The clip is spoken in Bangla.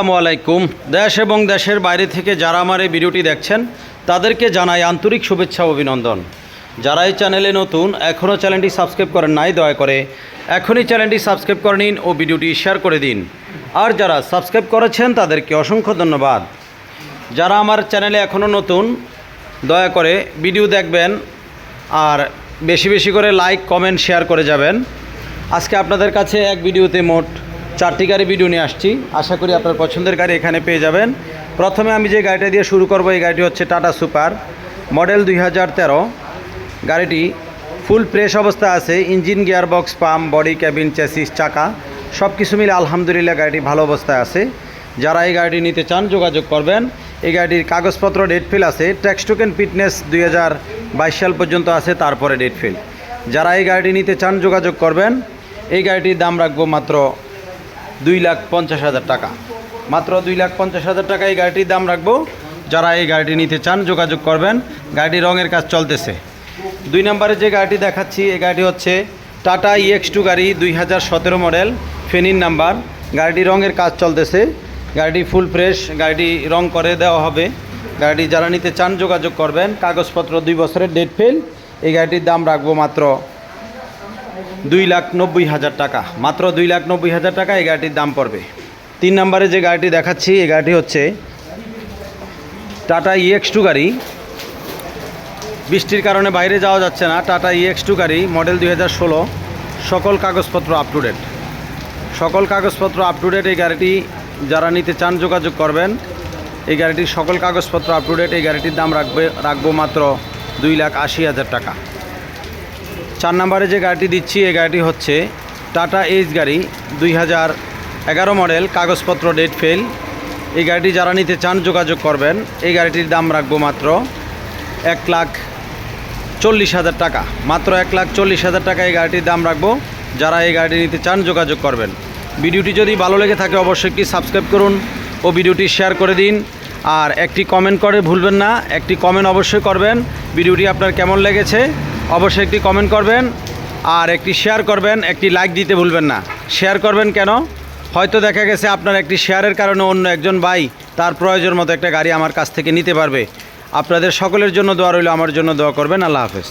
আসসালামু আলাইকুম। দেশ এবং দেশের বাইরে থেকে যারা আমার এই ভিডিওটি দেখছেন, তাদেরকে জানাই আন্তরিক শুভেচ্ছা অভিনন্দন। যারা এই চ্যানেলে নতুন, এখনও চ্যানেলটি সাবস্ক্রাইব করেন নাই, দয়া করে এখনই চ্যানেলটি সাবস্ক্রাইব করে নিন ও ভিডিওটি শেয়ার করে দিন। আর যারা সাবস্ক্রাইব করেছেন, তাদেরকে অসংখ্য ধন্যবাদ। যারা আমার চ্যানেলে এখনও নতুন, দয়া করে ভিডিও দেখবেন আর বেশি বেশি করে লাইক, কমেন্ট, শেয়ার করে যাবেন। আজকে আপনাদের কাছে এক ভিডিওতে মোট চারটি গাড়ি ভিডিও নিয়ে আসছি। আশা করি আপনার পছন্দের গাড়ি এখানে পেয়ে যাবেন। প্রথমে আমি যে গাড়িটা দিয়ে শুরু করব, এই গাড়িটি হচ্ছে টাটা সুপার মডেল দুই হাজার তেরো। গাড়িটি ফুল ফ্রেশ অবস্থায় আছে engine gear box pump body cabin chassis চাকা সব কিছু মিলে আলহামদুলিল্লাহ গাড়িটি ভালো অবস্থায় আছে। যারা এই গাড়িটি নিতে চান, যোগাযোগ করবেন। এই গাড়িটির কাগজপত্র ডেট ফিল আছে ট্যাক্স টোকেন ফিটনেস দুই হাজার বাইশ সাল পর্যন্ত আছে, তারপরে ডেট ফিল যারা এই গাড়িটি নিতে চান, যোগাযোগ করবেন। এই গাড়িটির দাম রাখব মাত্র দুই লাখ পঞ্চাশ হাজার টাকা। মাত্র দুই লাখ পঞ্চাশ হাজার টাকা এই গাড়িটির দাম রাখব। যারা এই গাড়িটি নিতে চান, যোগাযোগ করবেন। গাড়িটি রঙের কাজ চলতেছে। দুই নম্বরে যে গাড়িটি দেখাচ্ছি, এই গাড়িটি হচ্ছে টাটা ইএক্স টু গাড়ি, দুই হাজার সতেরো মডেল, ফেনির নাম্বার। গাড়িটি রঙের কাজ চলতেছে। গাড়িটি ফুল ফ্রেশ, গাড়িটি রং করে দেওয়া হবে। গাড়িটি যারা নিতে চান, যোগাযোগ করবেন। কাগজপত্র দুই বছরের ডেট ফেল। এই গাড়িটির দাম রাখব মাত্র দুই লাখ নব্বই হাজার টাকা। মাত্র দুই লাখ নব্বই হাজার টাকা এই গাড়িটির দাম পড়বে। তিন নম্বরে যে গাড়িটি দেখাচ্ছি, এই গাড়িটি হচ্ছে টাটা ইএক্স টু গাড়ি। বৃষ্টির কারণে বাইরে যাওয়া যাচ্ছে না। টাটা ইএক্স টু গাড়ি মডেল দুই হাজার ষোলো। সকল কাগজপত্র আপ টু ডেট সকল কাগজপত্র আপ টু ডেট এই গাড়িটি যারা নিতে চান যোগাযোগ করবেন। এই গাড়িটির সকল কাগজপত্র আপ টু ডেট এই গাড়িটির দাম রাখবে রাখব মাত্র দুই লাখ আশি হাজার টাকা। চার নম্বরে যে গাড়িটি দিচ্ছি, এই গাড়িটি হচ্ছে টাটা এইচ গাড়ি, দুই হাজার এগারো মডেল, কাগজপত্র ডেট ফেল। এই গাড়িটি যারা নিতে চান, যোগাযোগ করবেন। এই গাড়িটির দাম রাখব মাত্র এক লাখ চল্লিশ হাজার টাকা। মাত্র এক লাখ চল্লিশ হাজার টাকা এই গাড়িটির দাম রাখব। যারা এই গাড়িটি নিতে চান, যোগাযোগ করবেন। ভিডিওটি যদি ভালো লেগে থাকে, অবশ্যই একটি সাবস্ক্রাইব করুন ও ভিডিওটি শেয়ার করে দিন। আর একটি কমেন্ট করে ভুলবেন না, একটি কমেন্ট অবশ্যই করবেন। ভিডিওটি আপনার কেমন লেগেছে অবশ্যই একটি কমেন্ট করবেন আর একটি শেয়ার করবেন, একটি লাইক দিতে ভুলবেন না। শেয়ার করবেন কেন? হয়তো দেখা গেছে আপনার একটি শেয়ারের কারণে অন্য একজন ভাই তার প্রয়োজন মতো একটা গাড়ি আমার কাছ থেকে নিতে পারবে। আপনাদের সকলের জন্য দোয়া রইল, আমার জন্য দোয়া করবেন। আল্লাহ হাফেজ।